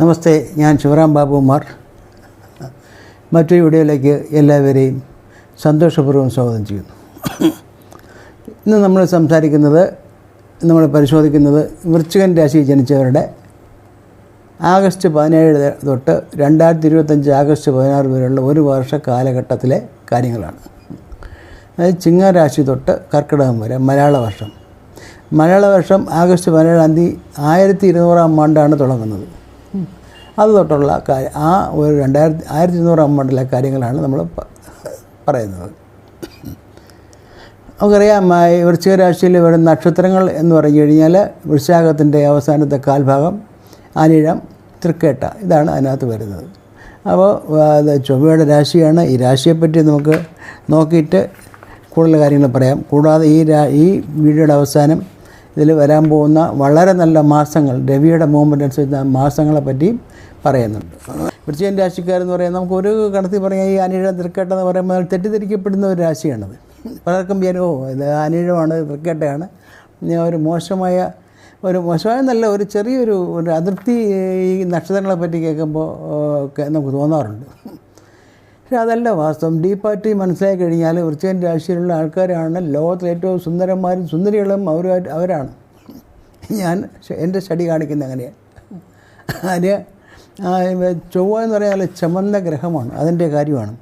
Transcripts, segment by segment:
നമസ്തേ ഞാൻ ശിവറാം ബാബുമാർ മറ്റൊരു വീഡിയോയിലേക്ക് എല്ലാവരെയും സന്തോഷപൂർവം സ്വാഗതം ചെയ്യുന്നു. ഇന്ന് നമ്മൾ സംസാരിക്കുന്നത് നമ്മൾ പരിശോധിക്കുന്നത് വൃശ്ചികൻ രാശി ജനിച്ചവരുടെ ആഗസ്റ്റ് പതിനേഴ് തൊട്ട് രണ്ടായിരത്തി ഇരുപത്തഞ്ച് ആഗസ്റ്റ് പതിനാറ് വരെയുള്ള ഒരു വർഷ കാലഘട്ടത്തിലെ കാര്യങ്ങളാണ്. അതായത് ചിങ്ങരാശി തൊട്ട് കർക്കിടകം വരെ മലയാള വർഷം. മലയാള വർഷം ആഗസ്റ്റ് പതിനേഴാം തീയതി ആയിരത്തി ഇരുന്നൂറാം ആണ്ടാണ് തുടങ്ങുന്നത്. അത് തൊട്ടുള്ള കാര്യം ആ ഒരു രണ്ടായിരത്തി ആയിരത്തി ഇരുന്നൂറാം അമ്മണ്ടിലെ കാര്യങ്ങളാണ് നമ്മൾ പറയുന്നത്. നമുക്കറിയാം വൃശ്ചിക രാശിയിൽ വരുന്ന നക്ഷത്രങ്ങൾ എന്ന് പറഞ്ഞു കഴിഞ്ഞാൽ വൃശ്ചാകത്തിന്റെ അവസാനത്തെ കാൽഭാഗം അനിഴം തൃക്കേട്ട ഇതാണ് അതിനകത്ത് വരുന്നത്. അപ്പോൾ അത് ചൊവ്വയുടെ രാശിയാണ്. ഈ രാശിയെപ്പറ്റി നമുക്ക് നോക്കിയിട്ട് കൂടുതൽ കാര്യങ്ങൾ പറയാം. കൂടാതെ ഈ രാ ഈ വീഡിയോയുടെ അവസാനം ഇതിൽ വരാൻ പോകുന്ന വളരെ നല്ല മാസങ്ങൾ രവിയുടെ മൂവ്മെന്റ് അനുസരിച്ച് മാസങ്ങളെ പറ്റിയും പറയുന്നുണ്ട്. വൃശ്ചികൻ രാശിക്കാരെന്ന് പറയുന്നത് നമുക്ക് ഒരു കണത്തിൽ പറയാം ഈ അനിഴ തൃക്കേട്ട എന്ന് പറയുമ്പോൾ തെറ്റിദ്ധരിക്കപ്പെടുന്ന ഒരു രാശിയാണത്. പലർക്കും വിചാരം ഓ ഇത് അനിഴമാണ് തൃക്കേട്ടയാണ്. ഒരു മോശമായ ഒരു മോശമായ നല്ല ഒരു ചെറിയൊരു ഒരു അതിർത്തി ഈ നക്ഷത്രങ്ങളെ പറ്റി കേൾക്കുമ്പോൾ നമുക്ക് തോന്നാറുണ്ട്. പക്ഷേ അതല്ല വാസ്തവം. ഡീപ്പായിട്ട് മനസ്സിലാക്കി കഴിഞ്ഞാൽ വൃശ്ചികൻ രാശിയിലുള്ള ആൾക്കാരാണ് ലോകത്തിലെ ഏറ്റവും സുന്ദരന്മാരും സുന്ദരികളും അവരുമായിട്ട് അവരാണ്. ഞാൻ എന്റെ സ്റ്റഡി കാണിക്കുന്നത് അങ്ങനെയാണ്. അതിന് ചൊവ്വ എന്ന് പറഞ്ഞാൽ ചമന്ന ഗ്രഹമാണ്. അതിന്റെ കാര്യമാണ്.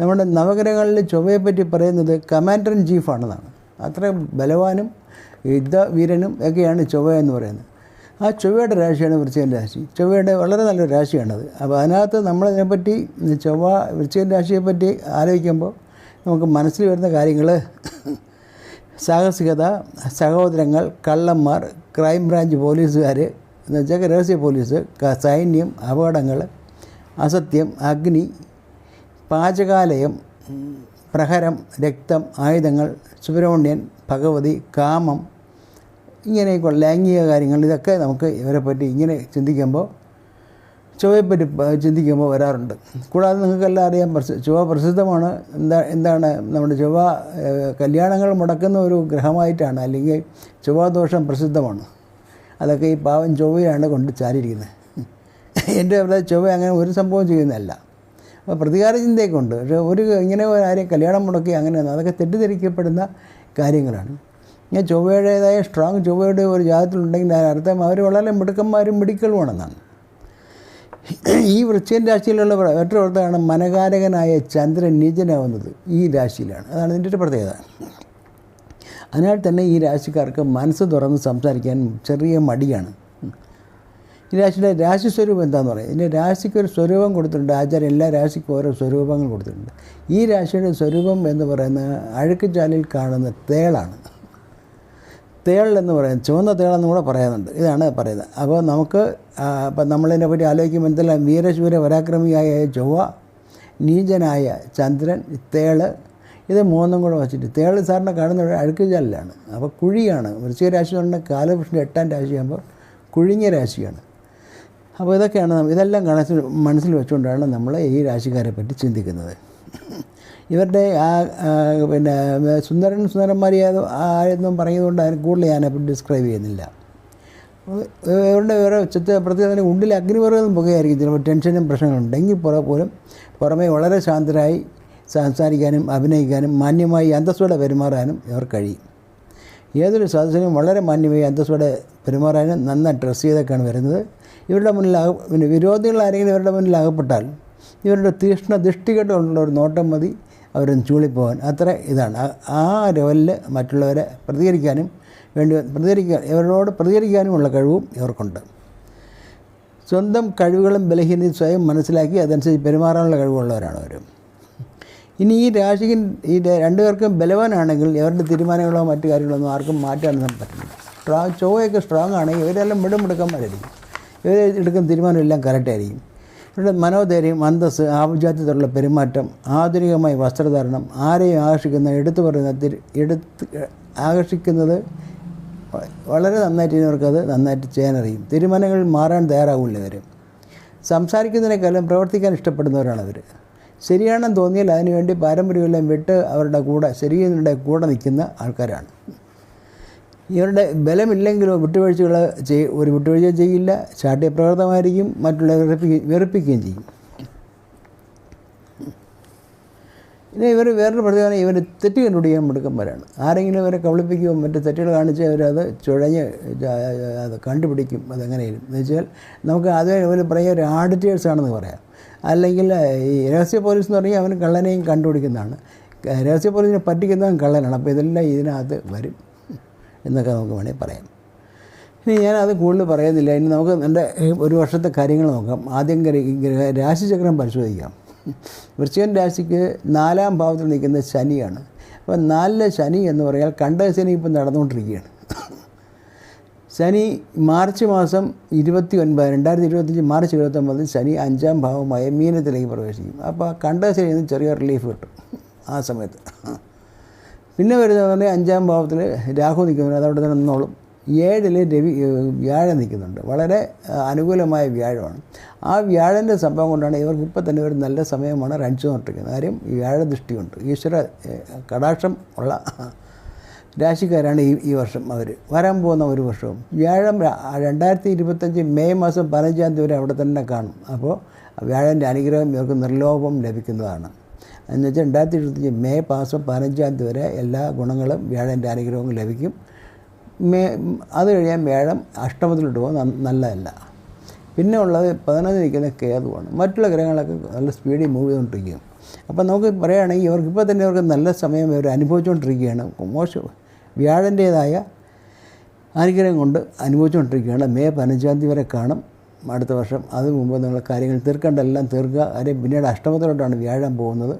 നമ്മുടെ നവഗ്രഹങ്ങളിൽ ചൊവ്വയെപ്പറ്റി പറയുന്നത് കമാൻഡർ ഇൻ ചീഫാണെന്നാണ് അത്ര ബലവാനും യുദ്ധവീരനും ഒക്കെയാണ് ചൊവ്വ എന്ന് പറയുന്നത്. ആ ചൊവ്വയുടെ രാശിയാണ് വൃശ്ചിക രാശി. ചൊവ്വയുടെ വളരെ നല്ലൊരു രാശിയാണത്. അപ്പോൾ അതിനകത്ത് നമ്മളതിനെപ്പറ്റി ചൊവ്വ വൃശ്ചികൻ രാശിയെപ്പറ്റി ആലോചിക്കുമ്പോൾ നമുക്ക് മനസ്സിൽ വരുന്ന കാര്യങ്ങൾ സാഹസികത സഹോദരങ്ങൾ കള്ളന്മാർ ക്രൈം ബ്രാഞ്ച് പോലീസുകാർ എന്ന് വെച്ചാൽ രഹസ്യ പോലീസ് സൈന്യം അപകടങ്ങൾ അസത്യം അഗ്നി പാചകാലയം പ്രഹരം രക്തം ആയുധങ്ങൾ സുബ്രഹ്മണ്യൻ ഭഗവതി കാമം ഇങ്ങനെയൊക്കെയുള്ള ലൈംഗിക കാര്യങ്ങൾ ഇതൊക്കെ നമുക്ക് ഇവരെ പറ്റി ഇങ്ങനെ ചിന്തിക്കുമ്പോൾ ചുവയെപ്പറ്റി ചിന്തിക്കുമ്പോൾ വരാറുണ്ട്. കൂടാതെ നിങ്ങൾക്കെല്ലാം അറിയാം പ്രസി- ചുവ പ്രസിദ്ധമാണ്. എന്താ എന്താണ് നമ്മുടെ ചുവ കല്യാണങ്ങൾ മുടക്കുന്ന ഒരു ഗ്രഹമായിട്ടാണ് അല്ലെങ്കിൽ ചൊവ്വാദോഷം പ്രസിദ്ധമാണ്. അതൊക്കെ ഈ പാവൻ ചൊവ്വയാണ് കൊണ്ട് ചാരിയിരിക്കുന്നത്. എന്റെ അവിടെ ചൊവ്വ അങ്ങനെ ഒരു സംഭവം ചെയ്യുന്നതല്ല. അപ്പോൾ പ്രതികാര ചിന്തയൊക്കെ ഉണ്ട്. പക്ഷേ ഒരു ഇങ്ങനെ ആരെയും കല്യാണം മുടക്കി അങ്ങനെ അതൊക്കെ തെറ്റിദ്ധരിക്കപ്പെടുന്ന കാര്യങ്ങളാണ്. ഞാൻ ചൊവ്വയുടേതായ സ്ട്രോങ് ചൊവ്വയുടെ ഒരു ജാതത്തിലുണ്ടെങ്കിൽ ഞാൻ അർത്ഥം അവർ വളരെ മിടുക്കന്മാരും മിടുക്കലുമാണെന്നാണ്. ഈ വൃശ്ചികൻ രാശിയിലുള്ള മറ്റൊരു അർത്ഥമാണ് മനകാരകനായ ചന്ദ്രൻ നീചനാവുന്നത് ഈ രാശിയിലാണ്. അതാണ് ഇതിന്റെ ഒരു പ്രത്യേകത. അതിനാൽ തന്നെ ഈ രാശിക്കാർക്ക് മനസ്സ് തുറന്ന് സംസാരിക്കാൻ ചെറിയ മടിയാണ്. ഈ രാശിയുടെ രാശി സ്വരൂപം എന്താന്ന് പറയുന്നത് ഇതിന്റെ രാശിക്ക് ഒരു സ്വരൂപം കൊടുത്തിട്ടുണ്ട്. ആചാര്യ എല്ലാ രാശിക്കും ഓരോ സ്വരൂപങ്ങൾ കൊടുത്തിട്ടുണ്ട്. ഈ രാശിയുടെ സ്വരൂപം എന്ന് പറയുന്നത് അഴുക്കുചാലിൽ കാണുന്ന തേളാണ്. തേൾ എന്ന് പറയുന്നത് ചുവന്ന തേളെന്ന് കൂടെ പറയുന്നുണ്ട് ഇതാണ് പറയുന്നത്. അപ്പോൾ നമുക്ക് അപ്പം നമ്മളതിനെ പറ്റി ആലോചിക്കുമ്പോൾ എന്തെല്ലാം വീരശൂര പരാക്രമിയായ ചൊവ്വ നീചനായ ചന്ദ്രൻ തേൾ ഇത് മൂന്നും കൂടെ വച്ചിട്ട് തേളി സാറിനെ കാണുന്നത് അഴുക്കുചാലിലാണ് അപ്പോൾ കുഴിയാണ്. വൃശ്ചിക രാശി പറഞ്ഞ കാലകൃഷ്ണന്റെ എട്ടാം രാശിയാകുമ്പോൾ കുഴിഞ്ഞ രാശിയാണ്. അപ്പോൾ ഇതൊക്കെയാണ് ഇതെല്ലാം കണക്കിൽ മനസ്സിൽ വെച്ചുകൊണ്ടാണ് നമ്മൾ ഈ രാശിക്കാരെ പറ്റി ചിന്തിക്കുന്നത്. ഇവരുടെ ആ പിന്നെ സുന്ദരൻ സുന്ദരന്മാരി ആയെന്നും പറയുന്നതുകൊണ്ട് അതിന് കൂടുതൽ ഞാനപ്പോൾ ഡിസ്ക്രൈബ് ചെയ്യുന്നില്ല. ഇവരുടെ വേറെ പ്രത്യേകത തന്നെ ഉള്ളിൽ അഗ്നിപർവതം പുകയായിരിക്കും. ചിലപ്പോൾ ടെൻഷനും പ്രശ്നങ്ങളുണ്ട്. എങ്കിൽ പുറ പോലും പുറമേ വളരെ ശാന്തരായി സംസാരിക്കാനും അഭിനയിക്കാനും മാന്യമായി അന്തസ്സോടെ പെരുമാറാനും ഇവർ കഴിയും. ഏതൊരു സദസ്സിനും വളരെ മാന്യമായി അന്തസ്സോടെ പെരുമാറാനും നന്നായി ഡ്രസ്സ് ചെയ്തൊക്കെയാണ് വരുന്നത്. ഇവരുടെ മുന്നിൽ പിന്നെ വിരോധികൾ ആരെങ്കിലും ഇവരുടെ മുന്നിൽ അകപ്പെട്ടാൽ ഇവരുടെ തീക്ഷ്ണ ദൃഷ്ടികെട്ടുള്ള ഒരു നോട്ടം മതി. അവരൊന്ന് ചൂളിപ്പോകാൻ അത്ര ഇതാണ്. ആ- ആ ലെവലിൽ മറ്റുള്ളവരെ പ്രതികരിക്കാനും വേണ്ടി പ്രതികരിക്കാൻ ഇവരോട് പ്രതികരിക്കാനുമുള്ള കഴിവും ഇവർക്കുണ്ട്. സ്വന്തം കഴിവുകളും ബലഹീനതയും സ്വയം മനസ്സിലാക്കി അതനുസരിച്ച് പെരുമാറാനുള്ള കഴിവുള്ളവരാണ് അവർ ഇനി ഈ രാശികൻ ഈ രണ്ടുപേർക്കും ബലവാനാണെങ്കിൽ ഇവരുടെ തീരുമാനങ്ങളോ മറ്റു കാര്യങ്ങളോ ഒന്നും ആർക്കും മാറ്റാനൊന്നും പറ്റില്ല. സ്ട്രോങ് ചൊവ്വയൊക്കെ സ്ട്രോങ് ആണെങ്കിൽ ഇവരെല്ലാം മിടുമിടുക്കന്മാരായിരിക്കും ഇവർ എടുക്കുന്ന തീരുമാനമെല്ലാം കറക്റ്റായിരിക്കും ഇവരുടെ മനോധൈര്യം അന്തസ്സ് ആഭിജാത്യത്തിലുള്ള പെരുമാറ്റം ആധുനികമായ വസ്ത്രധാരണം ആരെയും ആകർഷിക്കുന്ന എടുത്തു പറയുന്ന എടുത്ത് ആകർഷിക്കുന്നത് വളരെ നന്നായിട്ട് ഇവർക്കത് നന്നായിട്ട് ചെയ്യാനറിയും തീരുമാനങ്ങൾ മാറാൻ തയ്യാറാവില്ല ഇവർ സംസാരിക്കുന്നതിനേക്കാളും പ്രവർത്തിക്കാൻ ഇഷ്ടപ്പെടുന്നവരാണ് അവർ ശരിയാണെന്ന് തോന്നിയാൽ അതിനുവേണ്ടി പാരമ്പര്യമെല്ലാം വിട്ട് അവരുടെ കൂടെ ശരിയുടെ കൂടെ നിൽക്കുന്ന ആൾക്കാരാണ്. ഇവരുടെ ബലമില്ലെങ്കിലും വിട്ടുവീഴ്ചകൾ ചെയ് ഒരു വിട്ടുവീഴ്ച ചെയ്യില്ല ശാഠ്യപ്രകൃതമായിരിക്കും മറ്റുള്ളവരെ വെറുപ്പിക്കുകയും വെറുപ്പിക്കുകയും ചെയ്യും. പിന്നെ ഇവർ വേറൊരു പ്രത്യേകത ഇവർ തെറ്റ് കണ്ടുപിടിക്കാൻ മിടുക്കന്മാരാണ്. ആരെങ്കിലും ഇവരെ കബളിപ്പിക്കുകയോ മറ്റ് തെറ്റുകൾ കാണിച്ച് അവരത് ചുഴഞ്ഞ് അത് കണ്ടുപിടിക്കും. അതെങ്ങനെയും? എന്ന് വെച്ചാൽ നമുക്ക് ആദ്യം ഇവർ പറയുക ഒരു ആഡിറ്റേഴ്സ് ആണെന്ന് പറയാം. അല്ലെങ്കിൽ ഈ രഹസ്യ പോലീസ് എന്ന് പറഞ്ഞാൽ അവൻ കള്ളനെയും കണ്ടുപിടിക്കുന്നതാണ്. രഹസ്യ പോലീസിനെ പറ്റിക്കുന്നവൻ കള്ളനാണ്. അപ്പോൾ ഇതെല്ലാം ഇതിനകത്ത് വരും എന്നൊക്കെ നമുക്ക് വേണമെങ്കിൽ പറയാം. ഇനി ഞാനത് കൂടുതൽ പറയുന്നില്ല. ഇനി നമുക്ക് എന്റെ ഒരു വർഷത്തെ കാര്യങ്ങൾ നോക്കാം. ആദ്യം രാശിചക്രം പരിശോധിക്കാം. വൃശ്ചികൻ രാശിക്ക് നാലാം ഭാവത്തിൽ നിൽക്കുന്ന ശനിയാണ്. അപ്പോൾ നാലിലെ ശനി എന്ന് പറയാൽ കണ്ട ശനി ഇപ്പം നടന്നുകൊണ്ടിരിക്കുകയാണ്. ശനി മാർച്ച് മാസം ഇരുപത്തി ഒൻപത് രണ്ടായിരത്തി ഇരുപത്തഞ്ച് മാർച്ച് ഇരുപത്തൊമ്പതിൽ ശനി അഞ്ചാം ഭാവമായ മീനത്തിലേക്ക് പ്രവേശിക്കും. അപ്പോൾ കണ്ട ശനിയിൽ നിന്ന് ചെറിയ റിലീഫ് കിട്ടും ആ സമയത്ത്. പിന്നെ പറഞ്ഞാൽ അഞ്ചാം ഭാവത്തിൽ രാഹു നിൽക്കുന്നുണ്ട് അതവിടെ തന്നെ നിന്നോളും. ഏഴിൽ രവി വ്യാഴം നിൽക്കുന്നുണ്ട്. വളരെ അനുകൂലമായ വ്യാഴമാണ്. ആ വ്യാഴന്റെ സംഭവം കൊണ്ടാണ് ഇവർക്ക് ഇപ്പം തന്നെ ഒരു നല്ല സമയമാണ് റൺസ് നോട്ടിരിക്കുന്നത് കാര്യം വ്യാഴ ദൃഷ്ടിയുണ്ട് ഈശ്വര കടാക്ഷം ഉള്ള രാശിക്കാരാണ് ഈ ഈ വർഷം അവർ വരാൻ പോകുന്ന ഒരു വർഷവും. വ്യാഴം രണ്ടായിരത്തി ഇരുപത്തഞ്ച് മെയ് മാസം പതിനഞ്ചാം തീയതി വരെ അവിടെ തന്നെ കാണും. അപ്പോൾ വ്യാഴന്റെ അനുഗ്രഹം ഇവർക്ക് നിർലോഭം ലഭിക്കുന്നതാണ്. എന്ന് വെച്ചാൽ രണ്ടായിരത്തി ഇരുപത്തഞ്ച് മെയ് മാസം പതിനഞ്ചാം തീയതി വരെ എല്ലാ ഗുണങ്ങളും വ്യാഴന്റെ അനുഗ്രഹവും ലഭിക്കും. മേ അത് കഴിയാൻ വ്യാഴം അഷ്ടമത്തിലോട്ട് പോകുന്നത് നല്ലതല്ല. പിന്നെ ഉള്ളത് പതിനൊന്ന് നിൽക്കുന്ന കേതുവാണ്. മറ്റുള്ള ഗ്രഹങ്ങളൊക്കെ നല്ല സ്പീഡിൽ മൂവ് ചെയ്തുകൊണ്ടിരിക്കും അപ്പം നമുക്ക് പറയുകയാണെങ്കിൽ ഇവർക്ക് ഇപ്പോൾ തന്നെ ഇവർക്ക് നല്ല സമയം ഇവർ അനുഭവിച്ചുകൊണ്ടിരിക്കുകയാണ്. മോശം. വ്യാഴന്റേതായ അനുഗ്രഹം കൊണ്ട് അനുഭവിച്ചുകൊണ്ടിരിക്കുകയാണ്. മെയ് പതിനഞ്ചാം തീയതി വരെ കാണും. അടുത്ത വർഷം അത് മുമ്പ് നിങ്ങൾ കാര്യങ്ങൾ തീർക്കേണ്ട എല്ലാം തീർക്കുക. കാര്യം പിന്നീട് അഷ്ടമത്തിലോട്ടാണ് വ്യാഴം പോകുന്നത്.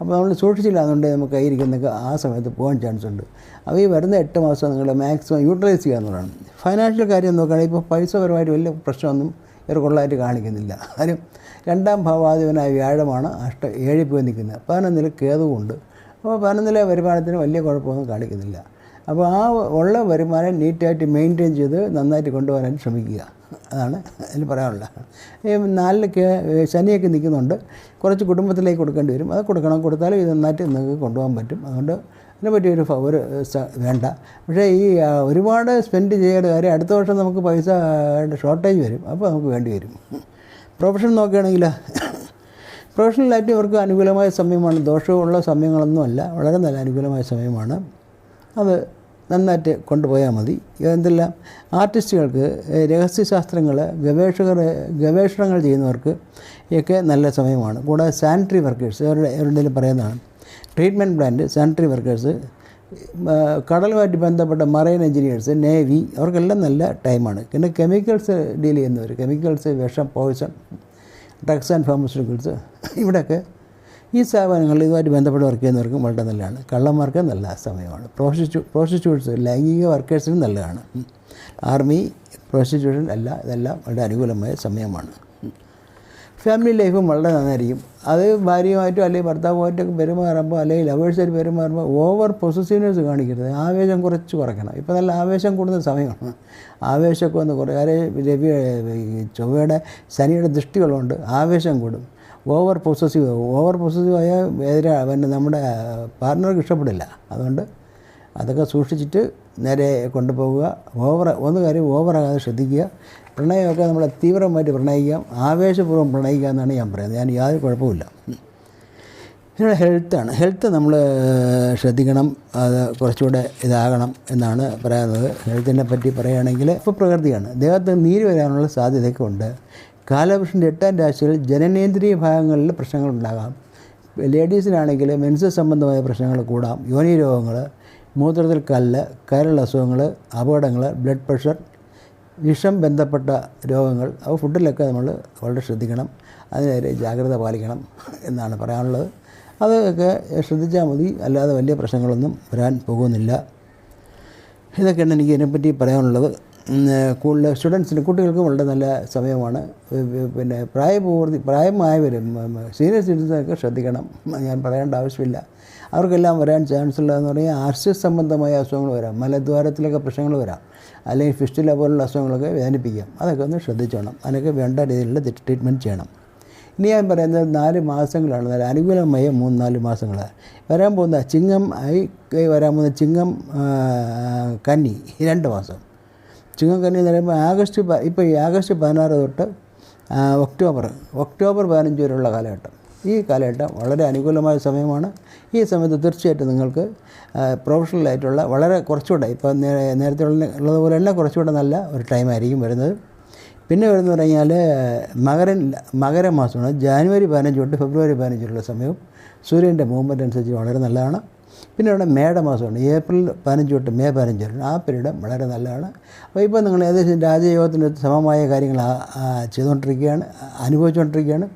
അപ്പോൾ നമ്മൾ സൂക്ഷിച്ചില്ല. അതുകൊണ്ട് നമുക്ക് കയ്യിരിക്കുന്നൊക്കെ ആ സമയത്ത് പോകാൻ ചാൻസ് ഉണ്ട്. അപ്പോൾ ഈ വരുന്ന എട്ട് മാസം നിങ്ങൾ മാക്സിമം യൂട്ടിലൈസ് ചെയ്യുക എന്നുള്ളതാണ്. ഫൈനാൻഷ്യൽ കാര്യം നോക്കുകയാണെങ്കിൽ ഇപ്പോൾ പൈസപരമായിട്ട് വലിയ പ്രശ്നമൊന്നും കൊള്ളായിട്ട് കാണിക്കുന്നില്ല. കാര്യം രണ്ടാം ഭാവാധിപനായ വ്യാഴമാണ് അഷ്ട ഏഴിൽ പോയി നിൽക്കുന്നത്. പതിനൊന്നിൽ കേതുവുണ്ട് അപ്പോൾ പതിനൊന്നിലെ വരുമാനത്തിന് വലിയ കുഴപ്പമൊന്നും കാണിക്കുന്നില്ല. അപ്പോൾ ആ ഉള്ള വരുമാനം നീറ്റായിട്ട് മെയിന്റെയിൻ ചെയ്ത് നന്നായിട്ട് കൊണ്ടുവരാൻ ശ്രമിക്കുക. അതാണ് അതിൽ പറയാനുള്ളത്. ഈ നാലിലൊക്കെ ശനിയൊക്കെ നിൽക്കുന്നുണ്ട്. കുറച്ച് കുടുംബത്തിലേക്ക് കൊടുക്കേണ്ടി വരും. അത് കൊടുക്കണം. കൊടുത്താലും ഇത് നന്നായിട്ട് നിങ്ങൾക്ക് കൊണ്ടുപോകാൻ പറ്റും. അതുകൊണ്ട് അതിനെ പറ്റി ഒരു ഫവർ വേണ്ട. പക്ഷേ ഈ ഒരുപാട് സ്പെൻഡ് ചെയ്യേണ്ട കാര്യം അടുത്ത വർഷം നമുക്ക് പൈസ ഷോർട്ടേജ് വരും. അപ്പോൾ നമുക്ക് വേണ്ടി വരും. പ്രൊഫഷൻ നോക്കുകയാണെങ്കിൽ പ്രൊഫഷണലായിട്ട് ഇവർക്ക് അനുകൂലമായ സമയമാണ്. ദോഷമുള്ള സമയങ്ങളൊന്നുമല്ല. വളരെ നല്ല അനുകൂലമായ സമയമാണ്. അത് നന്നായിട്ട് കൊണ്ടുപോയാൽ മതി. എന്തെല്ലാം ആർട്ടിസ്റ്റുകൾക്ക് രഹസ്യശാസ്ത്രങ്ങൾ ഗവേഷകർ ഗവേഷണങ്ങൾ ചെയ്യുന്നവർക്ക് ഒക്കെ നല്ല സമയമാണ്. കൂടാതെ സാനിറ്ററി വർക്കേഴ്സ് അവരുടെ അവരുടെ പറയുന്നതാണ്. ട്രീറ്റ്മെന്റ് പ്ലാന്റ് സാനിറ്ററി വർക്കേഴ്സ് കടലുമായിട്ട് ബന്ധപ്പെട്ട മറൈൻ എഞ്ചിനീയേഴ്സ് നേവി അവർക്കെല്ലാം നല്ല ടൈമാണ് പിന്നെ കെമിക്കൽസ് ഡീൽ ചെയ്യുന്നവർ കെമിക്കൽസ് വിഷം പോയിസൺ ഡ്രഗ്സ് ആൻഡ് ഫാർമസ്യൂട്ടിക്കൽസ് ഇവിടെയൊക്കെ ഈ സ്ഥാപനങ്ങളിൽ ഇതുമായിട്ട് ബന്ധപ്പെട്ട് വർക്ക് ചെയ്യുന്നവർക്കും വളരെ നല്ലതാണ്. കള്ളന്മാർക്ക് നല്ല സമയമാണ്. പ്രോസ്റ്റിറ്റ്യൂ പ്രോസ്റ്റിറ്റ്യൂട്ട്സ് ലൈംഗിക വർക്കേഴ്സിനും നല്ലതാണ്. ആർമി പ്രോസ്റ്റിറ്റ്യൂഷൻ അല്ല ഇതെല്ലാം വളരെ അനുകൂലമായ സമയമാണ്. ഫാമിലി ലൈഫും വളരെ നന്നായിരിക്കും. അത് ഭാര്യയുമായിട്ടും അല്ലെങ്കിൽ ഭർത്താവുമായിട്ടൊക്കെ പെരുമാറുമ്പോൾ അല്ലെങ്കിൽ ലവേഴ്സായിട്ട് പെരുമാറുമ്പോൾ ഓവർ പൊസസീവ്നെസ് കാണിക്കരുത്. ആവേശം കുറച്ച് കുറയ്ക്കണം. ഇപ്പോൾ നല്ല ആവേശം കൂടുന്ന സമയമാണ്. ആവേശമൊക്കെ ഒന്ന് കുറേ രവി ചൊവ്വയുടെ ശനിയുടെ ദൃഷ്ടികളുണ്ട്. ആവേശം കൂടും. ഓവർ പൊസസീവ് ഓവർ പൊസസീവ് ആയാൽ എതിരെ പിന്നെ നമ്മുടെ പാർട്ട്ണർക്ക് ഇഷ്ടപ്പെടില്ല. അതുകൊണ്ട് അതൊക്കെ സൂക്ഷിച്ചിട്ട് നേരെ കൊണ്ടുപോവുക. ഓവർ ഒന്ന് കാര്യം ഓവറാകാതെ ശ്രദ്ധിക്കുക. പ്രണയമൊക്കെ നമ്മളെ തീവ്രമായിട്ട് പ്രണയിക്കാം ആവേശപൂർവം പ്രണയിക്കുക എന്നാണ് ഞാൻ പറയുന്നത്. ഞാൻ യാതൊരു കുഴപ്പമില്ല പിന്നെ ഹെൽത്താണ് ഹെൽത്ത് നമ്മൾ ശ്രദ്ധിക്കണം. അത് കുറച്ചുകൂടെ ഇതാകണം എന്നാണ് പറയുന്നത് ഹെൽത്തിനെ പറ്റി പറയുകയാണെങ്കിൽ ഇപ്പോൾ പ്രകൃതിയാണ്. ദേഹത്ത് നീര് വരാനുള്ള സാധ്യതയൊക്കെ ഉണ്ട് കാലപുരുഷന്റെ എട്ടാം രാശിയിൽ ജനനേന്ദ്രിയ ഭാഗങ്ങളിൽ പ്രശ്നങ്ങൾ ഉണ്ടാകാം. ലേഡീസിനാണെങ്കിൽ മെൻസ് സംബന്ധമായ പ്രശ്നങ്ങൾ കൂടാം. യോനി രോഗങ്ങൾ മൂത്രത്തിൽ കല്ല് കരൾ അസുഖങ്ങൾ അപകടങ്ങൾ ബ്ലഡ് പ്രഷർ വിഷം ബന്ധപ്പെട്ട രോഗങ്ങൾ അവ ഫുഡിലൊക്കെ നമ്മൾ വളരെ ശ്രദ്ധിക്കണം. അതിനെതിരെ ജാഗ്രത പാലിക്കണം എന്നാണ് പറയാനുള്ളത്. അതൊക്കെ ശ്രദ്ധിച്ചാൽ മതി. അല്ലാതെ വലിയ പ്രശ്നങ്ങളൊന്നും വരാൻ പോകുന്നില്ല. ഇതൊക്കെയാണ് എനിക്ക് ഇതിനെപ്പറ്റി പറയാനുള്ളത്. കൂടുതൽ സ്റ്റുഡൻസിന് കുട്ടികൾക്ക് വളരെ നല്ല സമയമാണ്. പിന്നെ പ്രായപൂർത്തി പ്രായമായവരും സീനിയർ സിറ്റിസനൊക്കെ ശ്രദ്ധിക്കണം. ഞാൻ പറയേണ്ട ആവശ്യമില്ല. അവർക്കെല്ലാം വരാൻ ചാൻസ് ഉള്ളതെന്ന് പറഞ്ഞാൽ ആർസ്യ സംബന്ധമായ അസുഖങ്ങൾ വരാം. മലദ്വാരത്തിലൊക്കെ പ്രശ്നങ്ങൾ വരാം. അല്ലെങ്കിൽ ഫിസ്റ്റില പോലുള്ള അസുഖങ്ങളൊക്കെ വേദനിപ്പിക്കാം അതൊക്കെ ഒന്ന് ശ്രദ്ധിച്ചോണം. അതിനൊക്കെ വേണ്ട രീതിയിലുള്ള ട്രീറ്റ്മെന്റ് ചെയ്യണം. ഇനി ഞാൻ പറയുന്നത് നാല് മാസങ്ങളാണ്. നല്ല അനുകൂലമായ മൂന്ന് നാല് മാസങ്ങൾ വരാൻ പോകുന്ന ചിങ്ങം ആയി വരാൻ പോകുന്ന ചിങ്ങം കന്നി രണ്ട് മാസം. ചിങ്ങം കന്നി എന്ന് പറയുമ്പോൾ ആഗസ്റ്റ് ഇപ്പോൾ ഈ ആഗസ്റ്റ് പതിനാറ് തൊട്ട് ഒക്ടോബർ ഒക്ടോബർ പതിനഞ്ച് വരെയുള്ള കാലഘട്ടം. ഈ കാലഘട്ടം വളരെ അനുകൂലമായ സമയമാണ്. ഈ സമയത്ത് തീർച്ചയായിട്ടും നിങ്ങൾക്ക് പ്രൊഫഷണലായിട്ടുള്ള വളരെ കുറച്ചുകൂടെ ഇപ്പോൾ നേരത്തെ ഉള്ളതുപോലെ തന്നെ കുറച്ചുകൂടെ നല്ല ഒരു ടൈമായിരിക്കും വരുന്നത്. പിന്നെ വരുന്നത് പറഞ്ഞാൽ മകരൻ മകരമാസമാണ് ജാനുവരി പതിനഞ്ച് തൊട്ട് ഫെബ്രുവരി പതിനഞ്ച് വരെയുള്ള സമയവും സൂര്യന്റെ മൂവ്മെന്റ് അനുസരിച്ച് വളരെ നല്ലതാണ്. പിന്നെ ഇവിടെ മേടമാസമാണ്. ഏപ്രിൽ പതിനഞ്ച് തൊട്ട് മെയ് പതിനഞ്ച് വരെ. ആ പീരീഡ് വളരെ നല്ലതാണ്. അപ്പോൾ ഇപ്പോൾ നിങ്ങൾ ഏകദേശം രാജയോഗത്തിന് സമമായ കാര്യങ്ങൾ ചെയ്തുകൊണ്ടിരിക്കുകയാണ് അനുഭവിച്ചുകൊണ്ടിരിക്കുകയാണ്.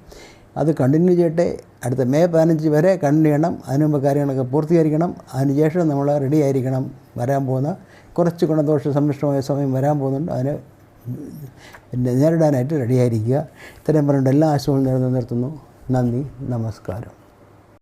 അത് കണ്ടിന്യൂ ചെയ്യട്ടെ. അടുത്ത മെയ് പതിനഞ്ച് വരെ കണ്ടിന്യൂ ചെയ്യണം. അതിന് മുമ്പ് കാര്യങ്ങളൊക്കെ പൂർത്തീകരിക്കണം. അതിനുശേഷം നമ്മൾ റെഡി ആയിരിക്കണം വരാൻ പോകുന്ന. കുറച്ച് ഗുണദോഷ സമ്മിഷ്ടമായ സമയം വരാൻ പോകുന്നുണ്ട്. അതിനെ പിന്നെ നേരിടാനായിട്ട് റെഡിയായിരിക്കുക ഇത്രയും പറഞ്ഞിട്ട് എല്ലാ ആശയങ്ങളും നേർന്നു നിർത്തുന്നു നന്ദി. നമസ്കാരം.